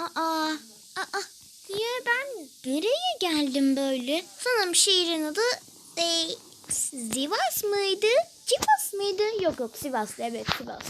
Aa, aa, ya ben nereye geldim böyle? Sanırım şehrin adı e, Sivas mıydı? Sivas mıydı? Yok yok Sivas evet Sivas.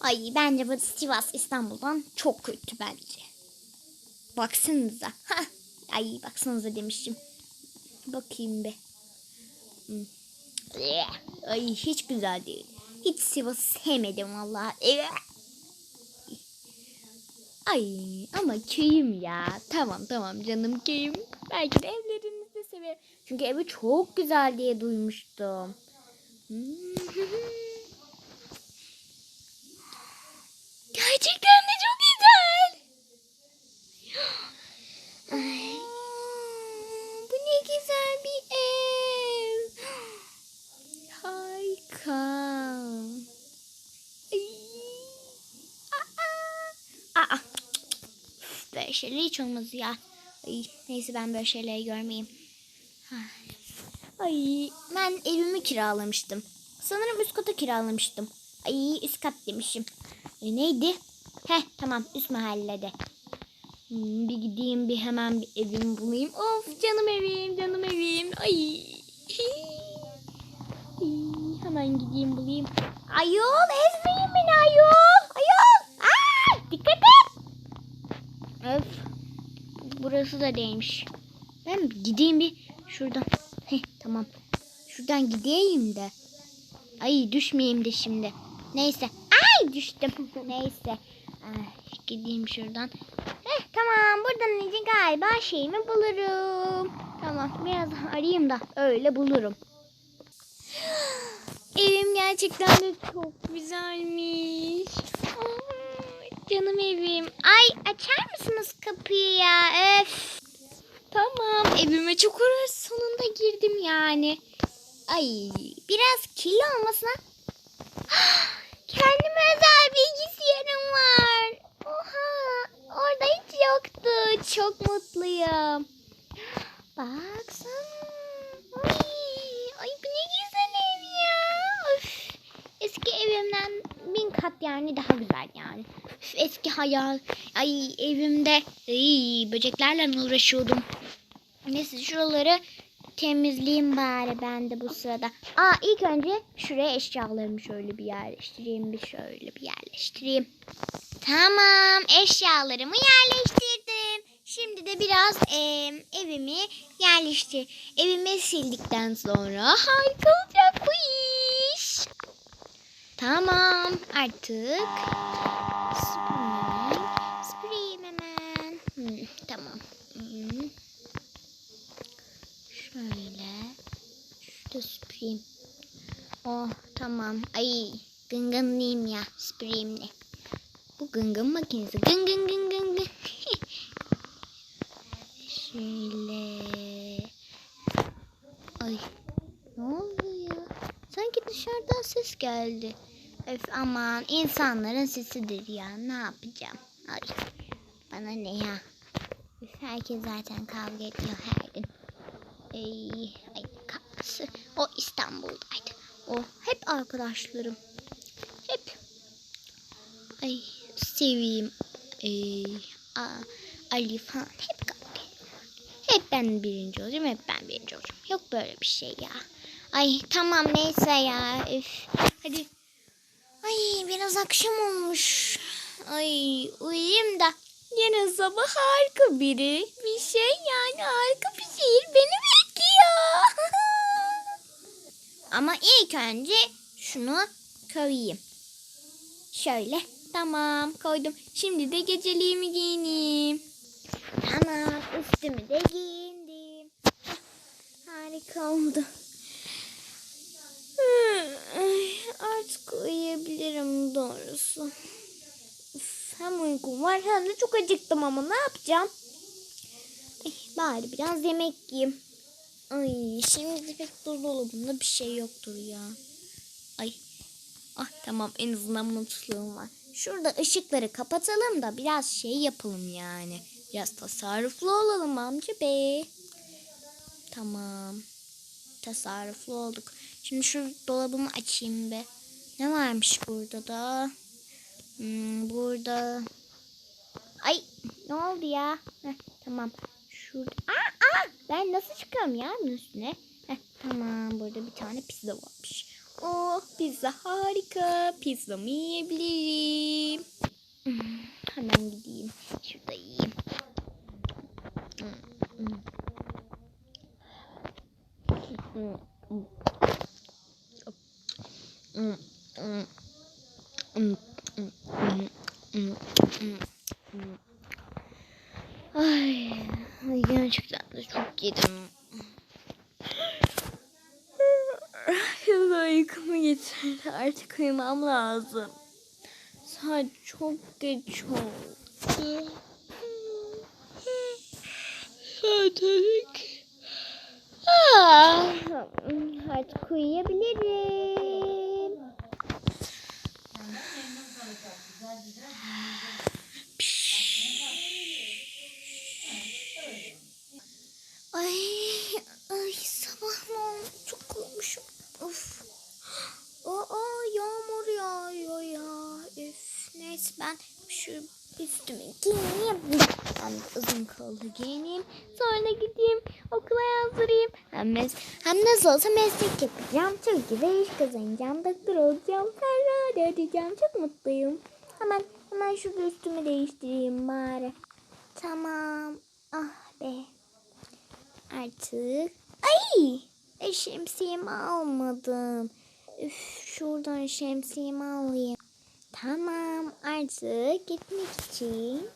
Ay bence bu Sivas İstanbul'dan çok kötü bence. Baksanıza. Hah. Ay baksanıza demiştim. Bakayım be. Hmm. Ay hiç güzel değil. Hiç Sivas'ı sevmedim vallahi. Ay ama köyüm ya. Tamam tamam canım köyüm. Belki de evlerinizi severim. Çünkü evi çok güzel diye duymuştum. Gerçekten de çok güzel. Ay, bu ne güzel bir ev. Harika. Ay. Aa. Aa. Böyle şeyler hiç olmaz ya. Ay, neyse ben böyle şeyleri görmeyeyim. Ay. Ben evimi kiralamıştım. Sanırım üst kata kiralamıştım. Ay üst kat demişim. E, neydi? Heh tamam üst mahallede. Hmm, bir gideyim bir hemen bir evimi bulayım. Of canım evim canım evim. Ay. Ay, hemen gideyim bulayım. Ayol ezmeyin beni ayol. Ayol. Aa, dikkat et. Öf. Burası da değilmiş. Ben gideyim bir şuradan. Heh, tamam. Şuradan gideyim de. Ay düşmeyeyim de şimdi. Neyse. Ay düştüm. Neyse. Ay, gideyim şuradan. Heh, tamam buradan önce galiba şeyimi bulurum. Tamam biraz arayayım da öyle bulurum. Evim gerçekten de çok güzelmiş. Canım evim. Ay açar mısınız kapıyı ya? Öf. Tamam evime çok uğraş sonunda girdim yani. Ay biraz kirli olmasına. Kendime özel bilgisayarım var. Oha orada hiç yoktu. Çok mutluyum. Baksana. Ay, ay bu ne güzel ev ya. Öf. Eski evimden kat yani daha güzel yani. Üf, eski hayal. Ay evimde ay, böceklerle uğraşıyordum. Neyse şuraları temizleyeyim bari ben de bu sırada. Aa ilk önce şuraya eşyalarımı şöyle bir yerleştireyim. Bir şöyle bir yerleştireyim. Tamam eşyalarımı yerleştirdim. Şimdi de biraz eee, evimi yerleştir. Evimi sildikten sonra harika olacak iş. Tamam artık süpüreyim. Süpüreyim hemen. Hmm, tamam. Hmm. Şöyle. Şurada süpüreyim. Oh tamam. Ay gıngınlıyım ya süpüreyim de. Bu gıngın makinesi. Gın gın gın gın gın. Şöyle. Ay ne oldu ya? Sanki dışarıdan ses geldi. Öf aman insanların sesidir ya. Ne yapacağım? Ay bana ne ya? Üf, herkes zaten kavga ediyor her gün. Ay, ay kavgası. O İstanbul'daydı. O hep arkadaşlarım. Hep. Ay seveyim. Ay, a, Ali falan hep kavga ediyor. Hep ben birinci olacağım, hep ben birinci olacağım. Yok böyle bir şey ya. Ay tamam neyse ya. Üf. Hadi. Ay biraz akşam olmuş. Ay uyuyayım da. Yine sabah harika biri. Bir şey yani harika bir şehir beni bekliyor. Ama ilk önce şunu koyayım. Şöyle. Tamam koydum. Şimdi de geceliğimi giyineyim. Tamam üstümü de giyindim. Harika oldu. Ay, Artık uyuyabilirim doğrusu. Üf, hem uykum var hem de çok acıktım ama ne yapacağım? Ay, bari biraz yemek yiyeyim. Ay şimdi pek buzdolabında bir şey yoktur ya. Ay. Ah tamam en azından mutluluğum var. Şurada ışıkları kapatalım da biraz şey yapalım yani. Biraz tasarruflu olalım amca be. Tamam. Tasarruflu olduk. Şimdi şu dolabımı açayım be. Ne varmış burada da? Hmm, burada. Ay Ne oldu ya? Heh, tamam. Şurada. Aa, aa, ben nasıl çıkıyorum ya üstüne? Heh, tamam burada bir tane pizza varmış. Oh pizza harika. Pizzamı yiyebilirim. Hmm, Hemen gideyim. Şurada yiyeyim. Hmm. Hmm, hmm. Hmm, hmm. Hmm, hmm, hmm, hmm, hmm, hmm. Ay, gerçekten de çok yedim. Yıla uykumu getirdi. Artık uyumam lazım. Saat çok geç oldu. Saatlik. Ah, artık uyuyabilirim. Ay, ay sabah mı? Çok uyumuşum. Of. Aa, yağmur yağıyor ya. Üf, neyse ben şu üstümü giyineyim. Ben uzun kollu giyineyim. Sonra gideyim okula yazdırayım. Hem, mes hem nasıl olsa meslek yapacağım. Çok güzel iş kazanacağım. Doktor olacağım. Ferrari ödeyeceğim. Çok mutluyum. Hemen şurada üstümü değiştireyim bari. Tamam. Ah be. Artık. Ay! E, şemsiyemi almadım. Üf, şuradan şemsiyemi alayım. Tamam artık gitmek için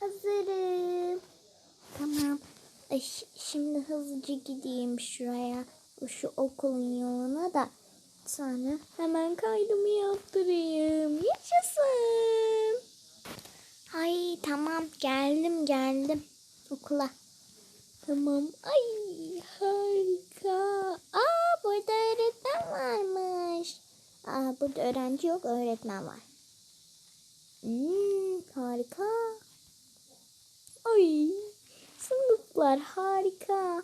hazırım. Tamam. Ay, ş- şimdi hızlıca gideyim şuraya. Şu okulun yoluna da. Sonra hemen kaydımı yaptırayım. Yaşasın. Ay tamam geldim geldim okula. Tamam. Ay harika. Aa burada öğretmen varmış. Aa burada öğrenci yok öğretmen var. Hmm, harika. Ay sınıflar harika.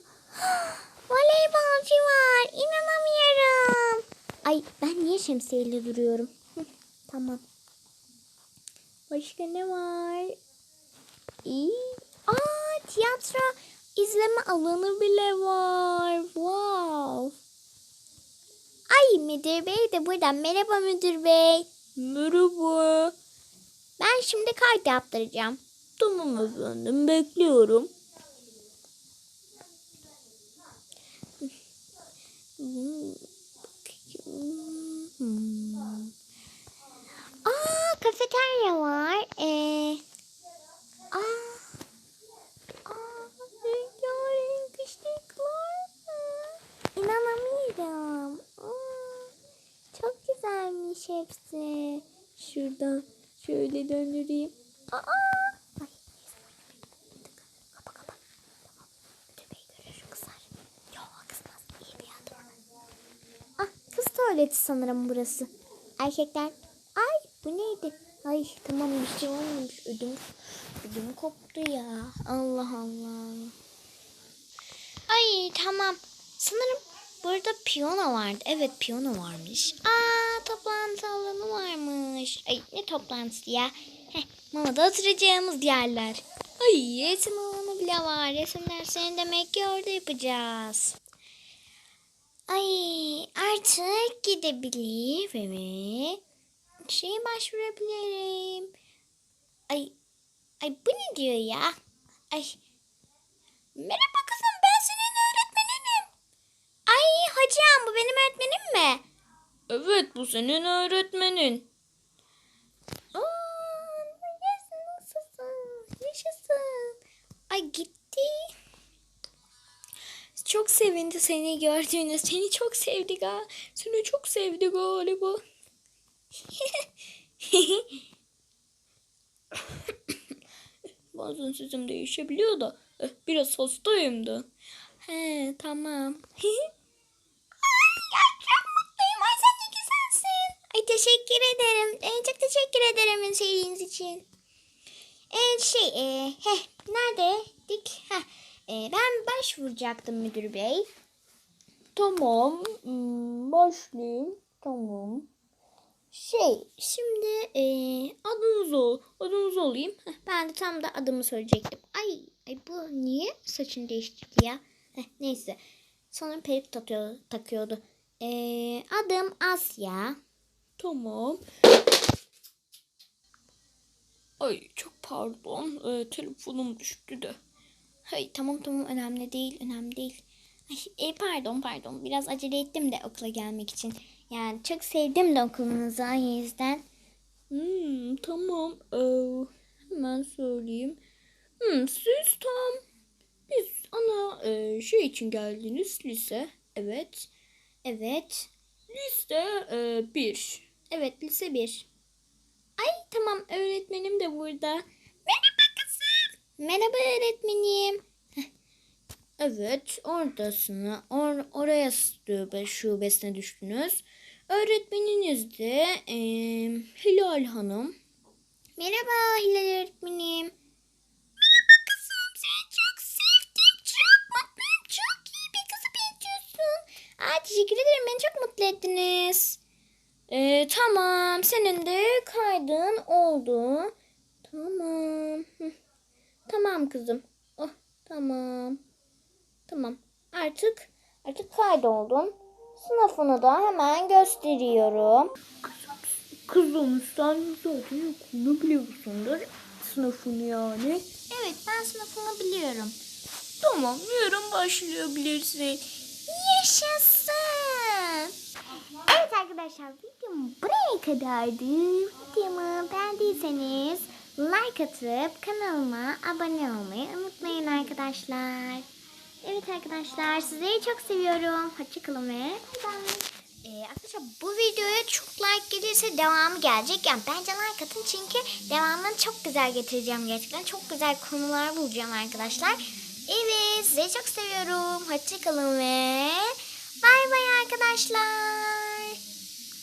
Voleybolcu var. İnanamıyorum. Ay ben niye şemsiyeyle duruyorum? Tamam. Başka ne var? İyi. Aa tiyatro izleme alanı bile var. Wow. Ay müdür bey de burada. Merhaba müdür bey. Merhaba. Ben şimdi kayıt yaptıracağım. Tamam efendim bekliyorum. Hmm, kafeterya var. Ee, aa, aa rengarenk ışıklar. İnanamıyorum. Aa, çok güzelmiş hepsi. Şuradan şöyle döndüreyim. Aa. Ah tuvaleti sanırım burası. Erkekler. Bu neydi? Ay tamam bir şey olmamış. Ödüm, ödüm koptu ya. Allah Allah. Ay tamam. Sanırım burada piyano vardı. Evet piyano varmış. Aa toplantı alanı varmış. Ay ne toplantısı ya. Heh, mamada oturacağımız yerler. Ay resim alanı bile var. Resim derslerini demek ki orada yapacağız. Ay artık gidebilir ve şeye başvurabilirim. Ay ay bu ne diyor ya? Ay merhaba kızım ben senin öğretmeninim. Ay hocam bu benim öğretmenim mi? Evet bu senin öğretmenin. Aa, nasılsın? Yaşasın. Ay gitti. Çok sevindi seni gördüğünde. Seni çok sevdi ga. Seni çok sevdi galiba. Bazen sesim değişebiliyor da eh, biraz hastayım da. He tamam. Ay çok mutluyum. Ay sen ne güzelsin. Ay teşekkür ederim. Ee, çok teşekkür ederim sevdiğiniz için. Ee, şey, e, heh, neredeydik? Heh, e, ben başvuracaktım müdür bey. Tamam hmm, başlayayım. Tamam. Şey şimdi eee Adınız ol. Adınızı olayım. Heh, ben de tam da adımı söyleyecektim. Ay, ay bu niye saçını değiştirdi ya? Heh, neyse. Sonra peruk takıyor, takıyordu. Eee adım Asya. Tamam. Ay çok pardon. Ee, telefonum düştü de. Hay tamam tamam önemli değil önemli değil. Ay, e, pardon pardon biraz acele ettim de okula gelmek için. Yani çok sevdim de okulunuzu o yüzden. Hmm, tamam. Ee, hemen söyleyeyim. Hmm, siz tam biz ana e, şey için geldiniz lise. Evet. Evet. Liste e, bir. Evet lise 1. Ay tamam öğretmenim de burada. Merhaba kızım. Merhaba öğretmenim. Evet oradasınız. Or oraya şube, şubesine düştünüz. Öğretmeniniz de e, Hilal Hanım. Merhaba Hilal öğretmenim. Merhaba kızım seni çok sevdim. Çok mutluyum. Çok iyi bir kızı benziyorsun. Aa, teşekkür ederim beni çok mutlu ettiniz. E, tamam senin de kaydın oldu. Tamam. Hı. Tamam kızım. Oh, tamam. Tamam. Artık artık kaydoldun. Sınıfını da hemen gösteriyorum. Kızım sen zaten okulunu biliyorsundur. Sınıfını yani. Evet ben sınıfımı biliyorum. Tamam yarın başlayabilirsin. Yaşasın. Evet arkadaşlar videom buraya kadardı. Videomu beğendiyseniz like atıp kanalıma abone olmayı unutmayın arkadaşlar. Evet arkadaşlar sizleri çok seviyorum. Hoşçakalın ve. Ee, arkadaşlar bu videoya çok like gelirse devamı gelecek. Yani bence like atın çünkü devamını çok güzel getireceğim gerçekten. Çok güzel konular bulacağım arkadaşlar. Evet sizi çok seviyorum. Hoşçakalın ve bay bay arkadaşlar.